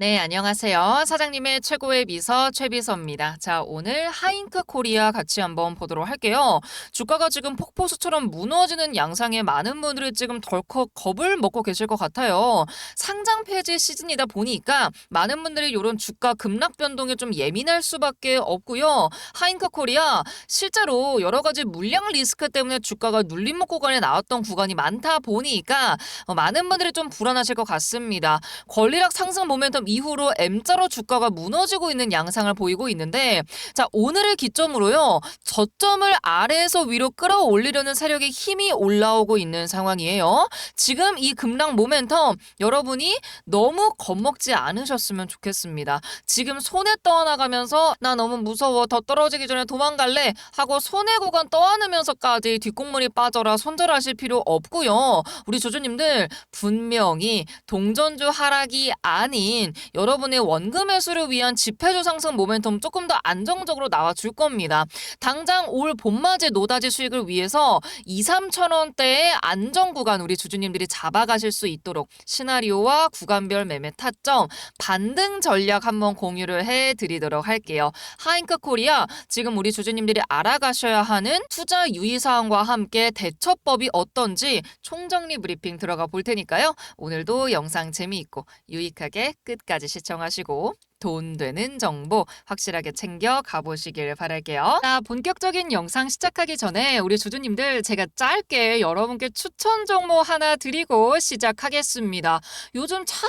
네, 안녕하세요. 사장님의 최고의 비서 최비서입니다. 자, 오늘 하잉크 코리아 같이 한번 보도록 할게요. 주가가 지금 폭포수처럼 무너지는 양상에 많은 분들이 지금 덜컥 겁을 먹고 계실 것 같아요. 상장 폐지 시즌이다 보니까 많은 분들이 이런 주가 급락 변동에 좀 예민할 수밖에 없고요. 하잉크 코리아 실제로 여러 가지 물량 리스크 때문에 주가가 눌림목 구간에 나왔던 구간이 많다 보니까 어, 많은 분들이 좀 불안하실 것 같습니다. 권리락 상승 모멘텀 이후로 M자로 주가가 무너지고 있는 양상을 보이고 있는데 자 오늘을 기점으로요 저점을 아래에서 위로 끌어올리려는 세력의 힘이 올라오고 있는 상황이에요. 지금 이 급락 모멘텀 여러분이 너무 겁먹지 않으셨으면 좋겠습니다. 지금 손에 떠나가면서 나 너무 무서워 더 떨어지기 전에 도망갈래 하고 손해 구간 떠안으면서까지 뒷공문이 빠져라 손절하실 필요 없고요. 우리 조조님들 분명히 동전주 하락이 아닌 여러분의 원금 회수를 위한 지폐주 상승 모멘텀 조금 더 안정적으로 나와줄 겁니다. 당장 올 봄맞이 노다지 수익을 위해서 2, 3천 원대의 안정 구간 우리 주주님들이 잡아가실 수 있도록 시나리오와 구간별 매매 타점 반등 전략 한번 공유를 해드리도록 할게요. 하잉크 코리아 지금 우리 주주님들이 알아가셔야 하는 투자 유의사항과 함께 대처법이 어떤지 총정리 브리핑 들어가 볼 테니까요. 오늘도 영상 재미있고 유익하게 끝까지 시청하시고 돈 되는 정보 확실하게 챙겨 가보시길 바랄게요. 자, 본격적인 영상 시작하기 전에 우리 주주님들 제가 짧게 여러분께 추천 정보 하나 드리고 시작하겠습니다. 요즘 참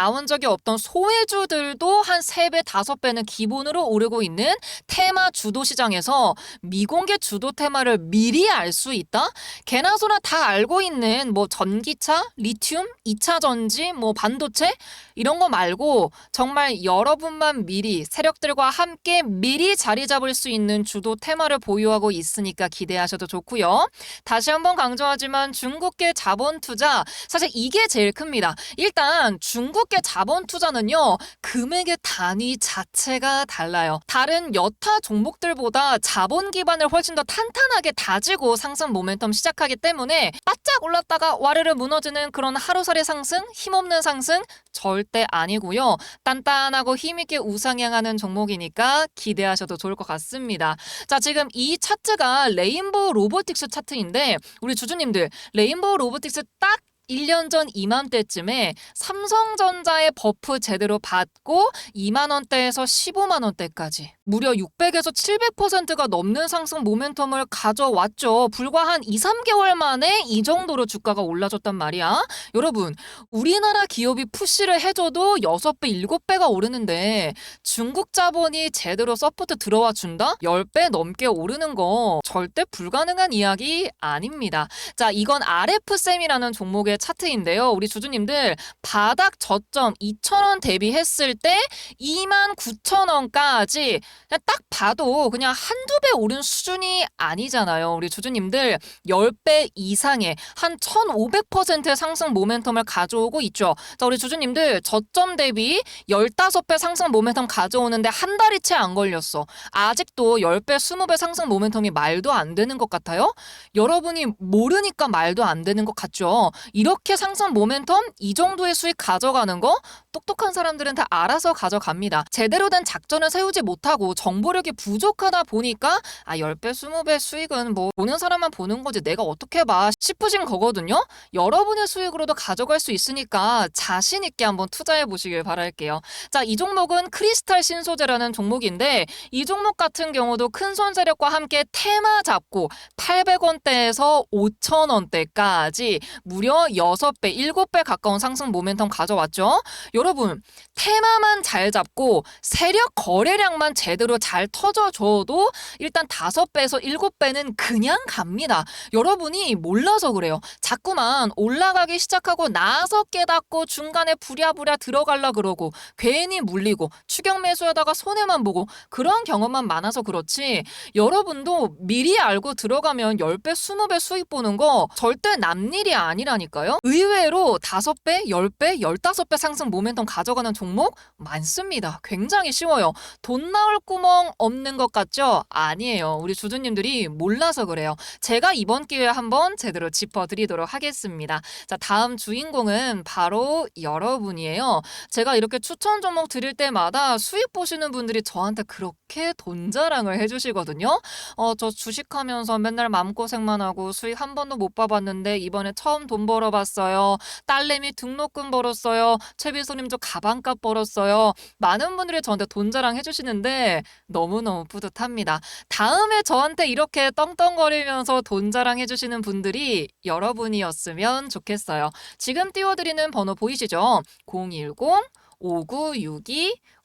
나온 적이 없던 소외주들도 한 3배, 5배는 기본으로 오르고 있는 테마 주도 시장에서 미공개 주도 테마를 미리 알 수 있다? 개나 소나 다 알고 있는 뭐 전기차, 리튬, 2차 전지, 뭐 반도체 이런 거 말고 정말 여러분만 미리 세력들과 함께 미리 자리 잡을 수 있는 주도 테마를 보유하고 있으니까 기대하셔도 좋고요. 다시 한번 강조하지만 중국계 자본 투자 사실 이게 제일 큽니다. 일단 중국계 자본 투자는요. 금액의 단위 자체가 달라요. 다른 여타 종목들보다 자본 기반을 훨씬 더 탄탄하게 다지고 상승 모멘텀 시작하기 때문에 바짝 올랐다가 와르르 무너지는 그런 하루살이 상승, 힘없는 상승 절대 아니고요. 단단하고 힘있게 우상향하는 종목이니까 기대하셔도 좋을 것 같습니다. 자, 지금 이 차트가 레인보우 로보틱스 차트인데 우리 주주님들 레인보우 로보틱스 딱 1년 전 이맘때쯤에 삼성전자의 버프 제대로 받고 2만 원대에서 15만 원대까지 무려 600에서 700%가 넘는 상승 모멘텀을 가져왔죠. 불과 한 2, 3개월 만에 이 정도로 주가가 올라졌단 말이야. 여러분, 우리나라 기업이 푸시를 해줘도 6배, 7배가 오르는데 중국 자본이 제대로 서포트 들어와 준다? 10배 넘게 오르는 거 절대 불가능한 이야기 아닙니다. 자, 이건 RF쌤이라는 종목의 차트인데요. 우리 주주님들 바닥 저점 2,000원 대비했을 때 29,000원까지 그냥 딱 봐도 그냥 한두 배 오른 수준이 아니잖아요. 우리 주주님들 10배 이상의 한 1,500%의 상승 모멘텀을 가져오고 있죠. 자, 우리 주주님들 저점 대비 15배 상승 모멘텀 가져오는데 한 달이 채 안 걸렸어. 아직도 10배, 20배 상승 모멘텀이 말도 안 되는 것 같아요? 여러분이 모르니까 말도 안 되는 것 같죠? 이렇게 상승 모멘텀 이 정도의 수익 가져가는 거 똑똑한 사람들은 다 알아서 가져갑니다. 제대로 된 작전을 세우지 못하고 정보력이 부족하다 보니까 아 10배, 20배 수익은 뭐 보는 사람만 보는 거지 내가 어떻게 봐 싶으신 거거든요. 여러분의 수익으로도 가져갈 수 있으니까 자신 있게 한번 투자해 보시길 바랄게요. 자, 이 종목은 크리스탈 신소재라는 종목인데 이 종목 같은 경우도 큰 손세력과 함께 테마 잡고 800원대에서 5,000원대까지 무려 6배, 7배 가까운 상승 모멘텀 가져왔죠. 여러분, 테마만 잘 잡고 세력 거래량만 제 대로 잘 터져줘도 일단 5배에서 7배는 그냥 갑니다. 여러분이 몰라서 그래요. 자꾸만 올라가기 시작하고 나서 깨닫고 중간에 부랴부랴 들어갈라 그러고 괜히 물리고 추격 매수하다가 손해만 보고 그런 경험만 많아서 그렇지 여러분도 미리 알고 들어가면 10배, 20배 수익 보는 거 절대 남일이 아니라니까요. 의외로 5배, 10배, 15배 상승 모멘텀 가져가는 종목 많습니다. 굉장히 쉬워요. 돈 나올 구멍 없는 것 같죠? 아니에요. 우리 주주님들이 몰라서 그래요. 제가 이번 기회에 한번 제대로 짚어드리도록 하겠습니다. 자, 다음 주인공은 바로 여러분이에요. 제가 이렇게 추천 종목 드릴 때마다 수익 보시는 분들이 저한테 그렇게 돈 자랑을 해주시거든요. 어, 저 주식하면서 맨날 마음고생만 하고 수익 한 번도 못 봐봤는데 이번에 처음 돈 벌어봤어요. 딸내미 등록금 벌었어요. 최비소님 저 가방값 벌었어요. 많은 분들이 저한테 돈 자랑 해주시는데 너무너무 뿌듯합니다. 다음에 저한테 이렇게 떵떵거리면서 돈 자랑 해주시는 분들이 여러분이었으면 좋겠어요. 지금 띄워드리는 번호 보이시죠? 010 5962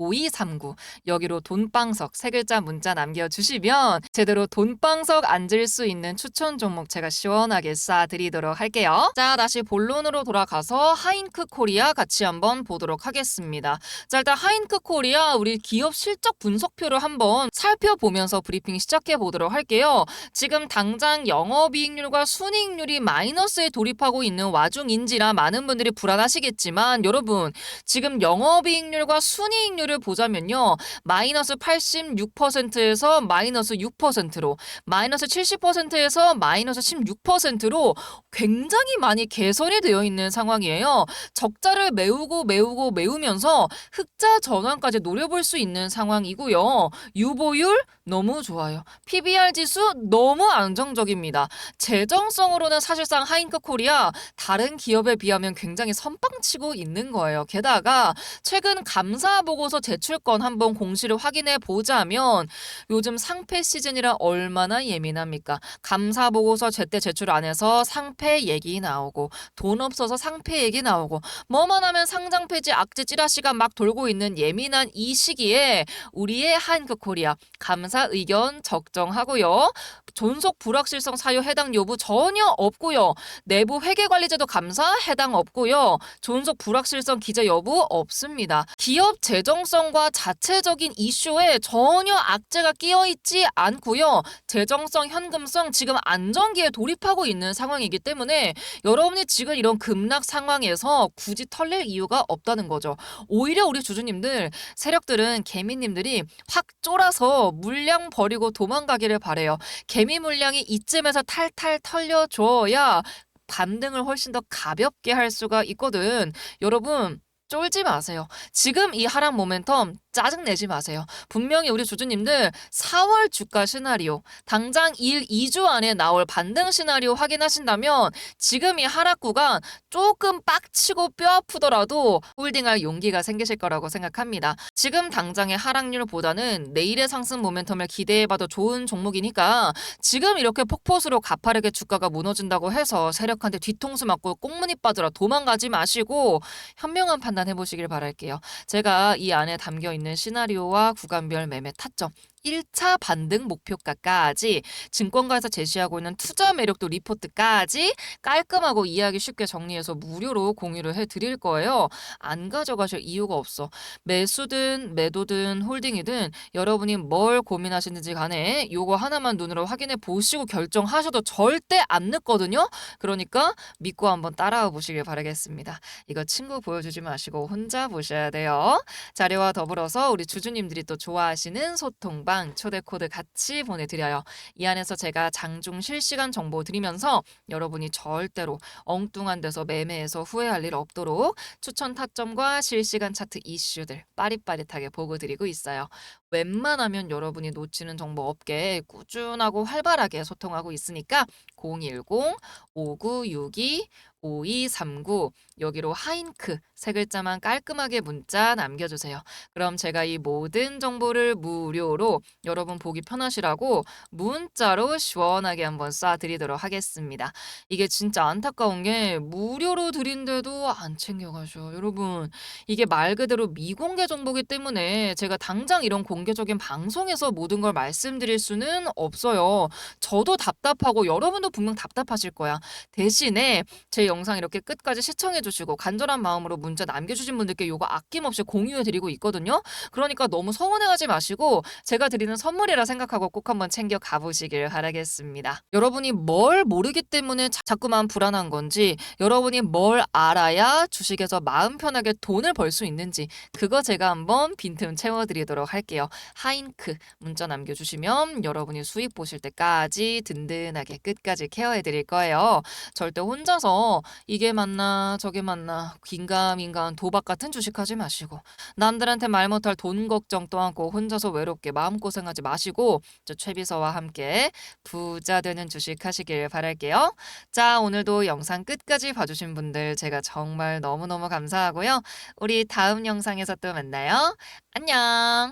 5239 여기로 돈방석 세 글자 문자 남겨주시면 제대로 돈방석 앉을 수 있는 추천 종목 제가 시원하게 쏴드리도록 할게요. 자 다시 본론으로 돌아가서 하인크 코리아 같이 한번 보도록 하겠습니다. 자 일단 하인크 코리아 우리 기업 실적 분석표를 한번 살펴보면서 브리핑 시작해 보도록 할게요. 지금 당장 영업이익률과 순이익률이 마이너스에 돌입하고 있는 와중인지라 많은 분들이 불안하시겠지만 여러분 지금 영업이익률과 순이익률 수를 보자면요. 마이너스 86%에서 마이너스 6%로 마이너스 70%에서 마이너스 16%로 굉장히 많이 개선이 되어 있는 상황이에요. 적자를 메우고 메우고 메우면서 흑자 전환까지 노려볼 수 있는 상황이고요. 유보율 너무 좋아요. PBR 지수 너무 안정적입니다. 재정성으로는 사실상 하인크 코리아 다른 기업에 비하면 굉장히 선빵치고 있는 거예요. 게다가 최근 감사 보고서 제출건 한번 공시를 확인해 보자면 요즘 상패 시즌이라 얼마나 예민합니까? 감사 보고서 제때 제출 안 해서 상패 얘기 나오고 돈 없어서 상패 얘기 나오고 뭐만 하면 상장 폐지 악재 찌라시가 막 돌고 있는 예민한 이 시기에 우리의 한국 코리아 감사 의견 적정하고요. 존속 불확실성 사유 해당 여부 전혀 없고요. 내부 회계 관리제도 감사 해당 없고요. 존속 불확실성 기재 여부 없습니다. 기업 재정 성과 자체적인 이슈에 전혀 악재가 끼어 있지 않고요. 재정성, 현금성 지금 안정기에 돌입하고 있는 상황이기 때문에 여러분이 지금 이런 급락 상황에서 굳이 털릴 이유가 없다는 거죠. 오히려 우리 주주님들 세력들은 개미님들이 확 쫄아서 물량 버리고 도망가기를 바래요. 개미 물량이 이쯤에서 탈탈 털려줘야 반등을 훨씬 더 가볍게 할 수가 있거든. 여러분 쫄지 마세요. 지금 이 하락 모멘텀 짜증내지 마세요. 분명히 우리 주주님들 4월 주가 시나리오, 당장 1, 2주 안에 나올 반등 시나리오 확인하신다면 지금 이 하락 구간 조금 빡치고 뼈 아프더라도 홀딩할 용기가 생기실 거라고 생각합니다. 지금 당장의 하락률보다는 내일의 상승 모멘텀을 기대해봐도 좋은 종목이니까 지금 이렇게 폭포수로 가파르게 주가가 무너진다고 해서 세력한테 뒤통수 맞고 꽁무니 빠져라 도망가지 마시고 현명한 판단 해 보시길 바랄게요. 제가 이 안에 담겨 있는 시나리오와 구간별 매매 타점 1차 반등 목표가까지 증권가에서 제시하고 있는 투자 매력도 리포트까지 깔끔하고 이해하기 쉽게 정리해서 무료로 공유를 해드릴 거예요. 안 가져가실 이유가 없어. 매수든 매도든 홀딩이든 여러분이 뭘 고민하시는지 간에 요거 하나만 눈으로 확인해 보시고 결정하셔도 절대 안 늦거든요. 그러니까 믿고 한번 따라와 보시길 바라겠습니다. 이거 친구 보여주지 마시고 혼자 보셔야 돼요. 자료와 더불어서 우리 주주님들이 또 좋아하시는 소통 방 초대 코드 같이 보내드려요. 이 안에서 제가 장중 실시간 정보 드리면서 여러분이 절대로 엉뚱한 데서 매매해서 후회할 일 없도록 추천 타점과 실시간 차트 이슈들 빠릿빠릿하게 보고 드리고 있어요. 웬만하면 여러분이 놓치는 정보 없게 꾸준하고 활발하게 소통하고 있으니까 010-5962 5239 여기로 하인크 세 글자만 깔끔하게 문자 남겨주세요. 그럼 제가 이 모든 정보를 무료로 여러분 보기 편하시라고 문자로 시원하게 한번 쏴드리도록 하겠습니다. 이게 진짜 안타까운 게 무료로 드린데도 안 챙겨가셔. 여러분 이게 말 그대로 미공개 정보기 때문에 제가 당장 이런 공개적인 방송에서 모든 걸 말씀드릴 수는 없어요. 저도 답답하고 여러분도 분명 답답하실 거야. 대신에 제 영상 이렇게 끝까지 시청해주시고 간절한 마음으로 문자 남겨주신 분들께 요거 아낌없이 공유해드리고 있거든요. 그러니까 너무 서운해하지 마시고 제가 드리는 선물이라 생각하고 꼭 한번 챙겨 가보시길 바라겠습니다. 여러분이 뭘 모르기 때문에 자- 자꾸만 불안한 건지 여러분이 뭘 알아야 주식에서 마음 편하게 돈을 벌 수 있는지 그거 제가 한번 빈틈 채워드리도록 할게요. 하인크 문자 남겨주시면 여러분이 수익 보실 때까지 든든하게 끝까지 케어해드릴 거예요. 절대 혼자 서 이게 맞나 저게 맞나 긴가민가한 도박 같은 주식하지 마시고 남들한테 말 못할 돈 걱정 또 안고 혼자서 외롭게 마음고생하지 마시고 저 최비서와 함께 부자 되는 주식 하시길 바랄게요. 자 오늘도 영상 끝까지 봐주신 분들 제가 정말 너무너무 감사하고요. 우리 다음 영상에서 또 만나요. 안녕